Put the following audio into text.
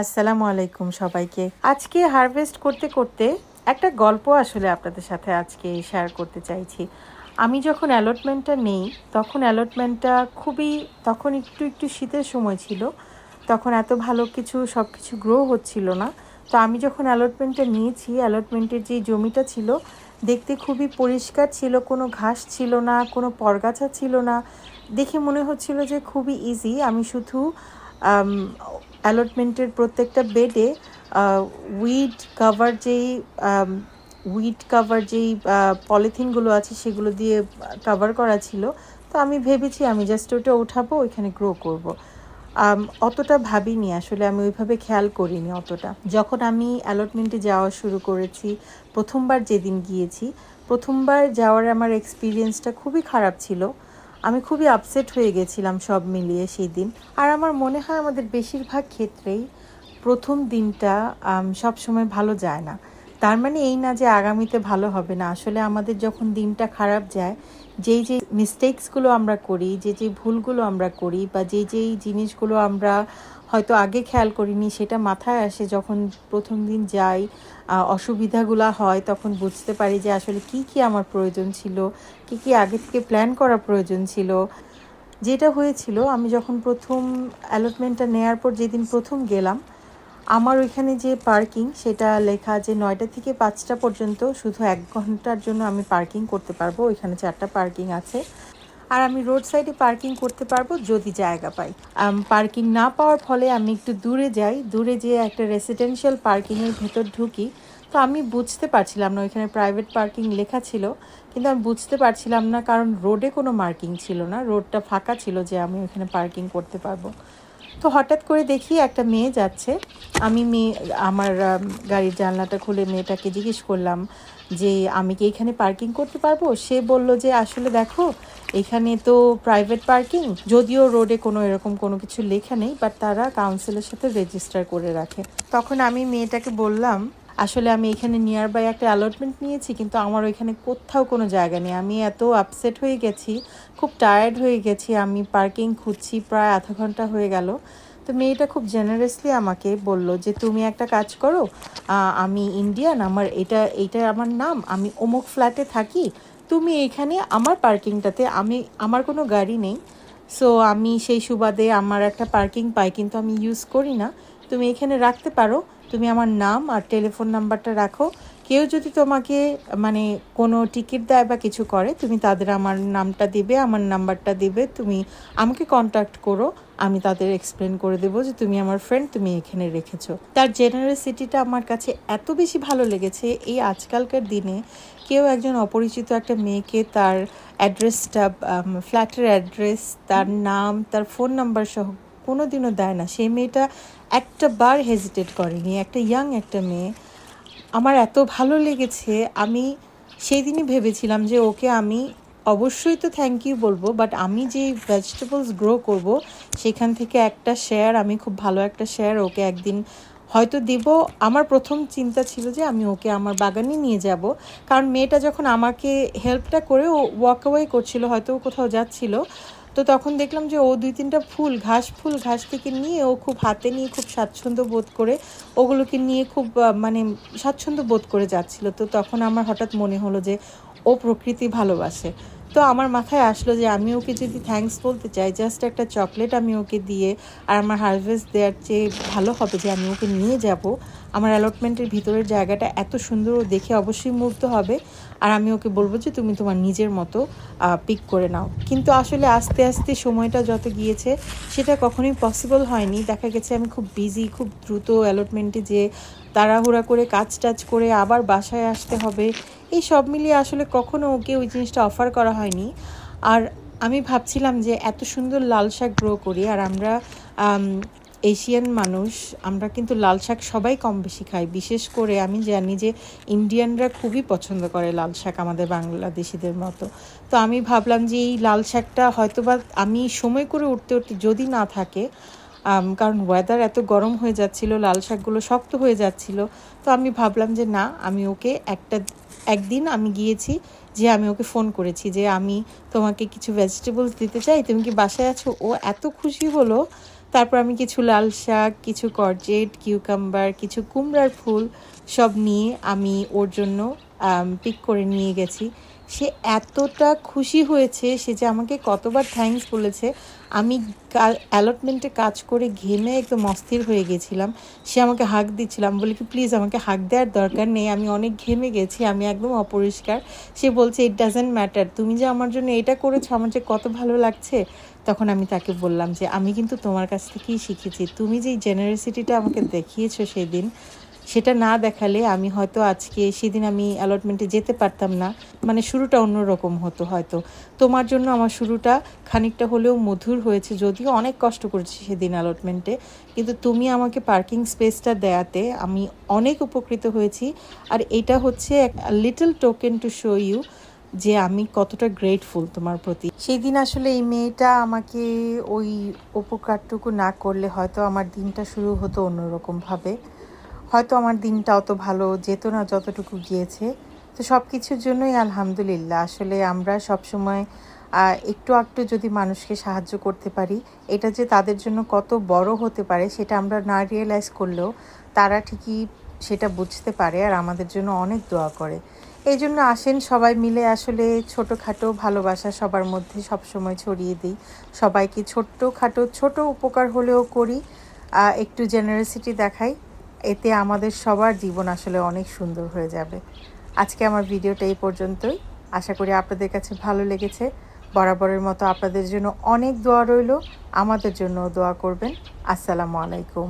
আসসালামু আলাইকুম সবাইকে। আজকে হারভেস্ট করতে করতে একটা গল্প আসলে আপনাদের সাথে আজকে শেয়ার করতে চাইছি। আমি যখন অ্যালটমেন্টটা নেই, তখন অ্যালটমেন্টটা খুবই, তখন একটু একটু শীতের সময় ছিল। তখন এত ভালো কিছু সব কিছু গ্রো হচ্ছিল না। তো আমি যখন অ্যালটমেন্টটা নিয়েছি অ্যালটমেন্টের যে জমিটা ছিল, দেখতে খুবই পরিষ্কার ছিল, কোনো ঘাস ছিল না, কোনো পরগাছা ছিল না। দেখে মনে হচ্ছিল যে খুবই ইজি আমি শুধু অ্যালটমেন্টের প্রত্যেকটা বেডে উইড কাভার যেই উইড কাভার যেই পলিথিনগুলো আছে সেগুলো দিয়ে কাভার করা ছিল। তো আমি ভেবেছি আমি জাস্ট ওটা উঠাবো, ওইখানে গ্রো করব। অতটা ভাবিনি আসলে, আমি ওইভাবে খেয়াল করিনি অতটা। যখন আমি অ্যালটমেন্টে যাওয়া শুরু করেছি, প্রথমবার যেদিন গিয়েছি, প্রথমবার যাওয়ার আমার এক্সপিরিয়েন্সটা খুবই খারাপ ছিল। আমি খুবই আপসেট হয়ে গেছিলাম সব মিলিয়ে সেই দিন। আর আমার মনে হয় আমাদের বেশিরভাগ ক্ষেত্রেই প্রথম দিনটা সবসময় ভালো যায় না। তার মানে এই না যে আগামীতে ভালো হবে না। আসলে আমাদের যখন দিনটা খারাপ যায়, যেই যে মিস্টেক্সগুলো আমরা করি, যে যে ভুলগুলো আমরা করি, বা যে যেই জিনিসগুলো আমরা হয়তো আগে খেয়াল করিনি, সেটা মাথায় আসে যখন প্রথম দিন যাই অসুবিধাগুলো হয়, তখন বুঝতে পারি যে আসলে কি কি আমার প্রয়োজন ছিল, কি কি আগে থেকে প্ল্যান করা প্রয়োজন ছিল। যেটা হয়েছিল, আমি যখন প্রথম অ্যালটমেন্টটা নেয়ার পর যেদিন প্রথম গেলাম, আমার ওইখানে যে পার্কিং সেটা লেখা যে নয়টা থেকে পাঁচটা পর্যন্ত শুধু এক ঘণ্টার জন্য আমি পার্কিং করতে পারব, ওইখানে চারটা পার্কিং আছে। আর আমি রোড সাইডে পার্কিং করতে পারব যদি জায়গা পাই। পার্কিং না পাওয়ার ফলে আমি একটু দূরে যাই, দূরে যেয়ে একটা রেসিডেন্সিয়াল পার্কিংয়ের ভেতর ঢুকি। তো আমি বুঝতে পারছিলাম না, ওইখানে প্রাইভেট পার্কিং লেখা ছিল, কিন্তু আমি বুঝতে পারছিলাম না কারণ রোডে কোনো মার্কিং ছিল না রোডটা ফাঁকা ছিল যে আমি ওইখানে পার্কিং করতে পারব। তো হঠাৎ করে দেখি একটা মেয়ে যাচ্ছে। আমি মেয়ে, আমার গাড়ির জানলাটা খুলে মেয়েটাকে জিজ্ঞেস করলাম যে, আমি কি এখানে পার্কিং করতে পারব? সে বলল যে, আসলে দেখো, এখানে তো প্রাইভেট পার্কিং যদিও রোডে কোনো এরকম কোনো কিছু লেখা নেই বাট তারা কাউন্সিলের সাথে রেজিস্টার করে রাখে। তখন আমি মেয়েটাকে বললাম আসলে আমি এখানে নিয়ার বাই একটা অ্যালটমেন্ট নিয়েছি, কিন্তু আমার ওইখানে কোথাও কোনো জায়গা নেই। আমি এত আপসেট হয়ে গেছি, খুব টায়ার্ড হয়ে গেছি। আমি পার্কিং খুঁজছি প্রায় আধা ঘণ্টা হয়ে গেল। তো মেয়েটা খুব জেনারেসলি আমাকে বলল যে, তুমি একটা কাজ করো আমি ইন্ডিয়ান আমার এটা, এইটা আমার নাম, আমি অমুক ফ্ল্যাটে থাকি, তুমি এখানে আমার পার্কিংটাতে আমি, আমার কোনো গাড়ি নেই। সো আমি সেই সুবাদে আমার একটা পার্কিং পাই, কিন্তু আমি ইউজ করি না। তুমি এখানে রাখতে পারো তুমি আমার নাম আর টেলিফোন নাম্বারটা রাখো। কেউ যদি তোমাকে মানে কোনো টিকিট দেয় বা কিছু করে, তুমি তাদের আমার নামটা দিবে, আমার নাম্বারটা দিবে, তুমি আমাকে কন্ট্যাক্ট করো, আমি তাদের এক্সপ্লেন করে দেবো যে তুমি আমার ফ্রেন্ড তুমি এখানে রেখেছো। তার জেনারেসিটিটা আমার কাছে এত বেশি ভালো লেগেছে। এই আজকালকার দিনে কেউ একজন অপরিচিত একটা মেয়েকে তার অ্যাড্রেসটা ফ্ল্যাটের অ্যাড্রেস তার নাম, তার ফোন নাম্বার সহ কোনো দিনও দেয় না। সেই মেয়েটা একটা বার হেজিটেট করেনি। একটা ইয়াং একটা মেয়ে। আমার এত ভালো লেগেছে। আমি সেই দিনই ভেবেছিলাম যে ওকে আমি অবশ্যই তো থ্যাংক ইউ বলব বাট আমি যে ভেজিটেবলস গ্রো করব, সেখান থেকে একটা শেয়ার আমি খুব ভালো একটা শেয়ার ওকে একদিন হয়তো দিব। আমার প্রথম চিন্তা ছিল যে আমি ওকে আমার বাগানে নিয়ে যাব। কারণ মেয়েটা যখন আমাকে হেল্পটা করে, ও ওয়াক অ্যাওয়ে করছিল, হয়তো কোথাও যাচ্ছিল। তো তখন দেখলাম যে ও দুই তিনটা ফুল, ঘাস ফুল ঘাস থেকে নিয়ে ও খুব হাতে নিয়ে খুব স্বাচ্ছন্দ্য বোধ করে ওগুলোকে নিয়ে খুব মানে স্বাচ্ছন্দ্য বোধ করে যাচ্ছিল। তো তখন আমার হঠাৎ মনে হলো যে ও প্রকৃতি ভালোবাসে। তো আমার মাথায় আসলো যে আমি ওকে যদি থ্যাঙ্কস বলতে চাই জাস্ট একটা চকলেট আমি ওকে দিয়ে আর আমার হারভেস্ট দেওয়ার চেয়ে ভালো হবে যে আমি ওকে নিয়ে যাব। আমার অ্যালটমেন্টের ভিতরের জায়গাটা এত সুন্দর ও দেখে অবশ্যই মুগ্ধ হবে। আর আমি ওকে বলব যে তুমি তোমার নিজের মতো পিক করে নাও। কিন্তু আসলে আস্তে আস্তে সময়টা যত গিয়েছে, সেটা কখনোই পসিবল হয়নি। দেখা গেছে আমি খুব বিজি খুব দ্রুত অ্যালটমেন্টে যে তাড়াহুড়া করে কাজ টাজ করে আবার বাসায় আসতে হবে। এই সব মিলিয়ে আসলে কখনো ওকে ওই জিনিসটা অফার করা হয়নি। আর আমি ভাবছিলাম যে এত সুন্দর লাল শাক গ্রো করি, আর আমরা এশিয়ান মানুষ, আমরা কিন্তু লাল শাক সবাই কম বেশি খাই। বিশেষ করে আমি জানি যে ইন্ডিয়ানরা খুবই পছন্দ করে লাল শাক আমাদের বাংলাদেশিদের মতো। তো আমি ভাবলাম যে এই লাল শাকটা হয়তোবা আমি সময় করে উঠতে উঠতে যদি না থাকে কারণ ওয়েদার এত গরম হয়ে যাচ্ছিল, লাল শাকগুলো শক্ত হয়ে যাচ্ছিল, তো আমি ভাবলাম যে না, আমি ওকে একটা একদিন আমি গিয়েছি যে আমি ওকে ফোন করেছি যে আমি তোমাকে কিছু ভেজিটেবলস দিতে চাই, তুমি কি বাসায় আছো? ও এত খুশি হলো। তারপর আমি কিছু লাল শাক, কিছু করজেট কিউকাম্বার কিছু কুমড়ার ফুল সব নিয়ে আমি ওর জন্য পিক করে নিয়ে গেছি। সে এতটা খুশি হয়েছে, সে যে আমাকে কতবার থ্যাঙ্কস বলেছে। আমি অ্যালটমেন্টে কাজ করে ঘেমে একদম অস্থির হয়ে গেছিলাম। সে আমাকে হাক দিচ্ছিলাম বলি কি প্লিজ আমাকে হাক দেওয়ার দরকার নেই। আমি অনেক ঘেমে গেছি, আমি একদম অপরিষ্কার। সে বলছে ইট ডাজেন্ট ম্যাটার তুমি যে আমার জন্য এটা করেছ, আমার যে কত ভালো লাগছে। তখন আমি তাকে বললাম যে, আমি কিন্তু তোমার কাছ থেকেই শিখেছি। তুমি যে জেনারেসিটিটা আমাকে দেখিয়েছো সেদিন সেটা না দেখালে আমি হয়তো আজকে সেদিন আমি অ্যালটমেন্টে যেতে পারতাম না। মানে শুরুটা অন্যরকম হতো হয়তো। তোমার জন্য আমার শুরুটা খানিকটা হলেও মধুর হয়েছে, যদিও অনেক কষ্ট করেছি সেদিন অ্যালটমেন্টে কিন্তু তুমি আমাকে পার্কিং স্পেসটা দেয়াতে আমি অনেক উপকৃত হয়েছি। আর এটা হচ্ছে এক little token to show you যে আমি কতটা গ্রেটফুল তোমার প্রতি। সেই দিন আসলে এই মেয়েটা আমাকে ওই উপকারটুকু না করলে হয়তো আমার দিনটা শুরু হতো অন্যরকমভাবে। হয়তো আমার দিনটা অত ভালো যেত না যতটুকু গিয়েছে। তো সব কিছুর জন্যই আলহামদুলিল্লাহ। আসলে আমরা সবসময় একটু একটু যদি মানুষকে সাহায্য করতে পারি, এটা যে তাদের জন্য কত বড় হতে পারে সেটা আমরা না রিয়েলাইজ করলেও তারা ঠিকই সেটা বুঝতে পারে আর আমাদের জন্য অনেক দোয়া করে। এই জন্য আসেন সবাই মিলে আসলে ছোটোখাটো ভালোবাসা সবার মধ্যে সবসময় ছড়িয়ে দিই। সবাইকে ছোট্ট খাটো ছোট উপকার হলেও করি একটু জেনারেসিটি দেখাই। এতে আমাদের সবার জীবন আসলে অনেক সুন্দর হয়ে যাবে। আজকে আমার ভিডিওটা এই পর্যন্তই। আশা করি আপনাদের কাছে ভালো লেগেছে। বরাবরের মতো আপনাদের জন্য অনেক দোয়া রইল। আমাদের জন্য দোয়া করবেন। আসসালামু আলাইকুম।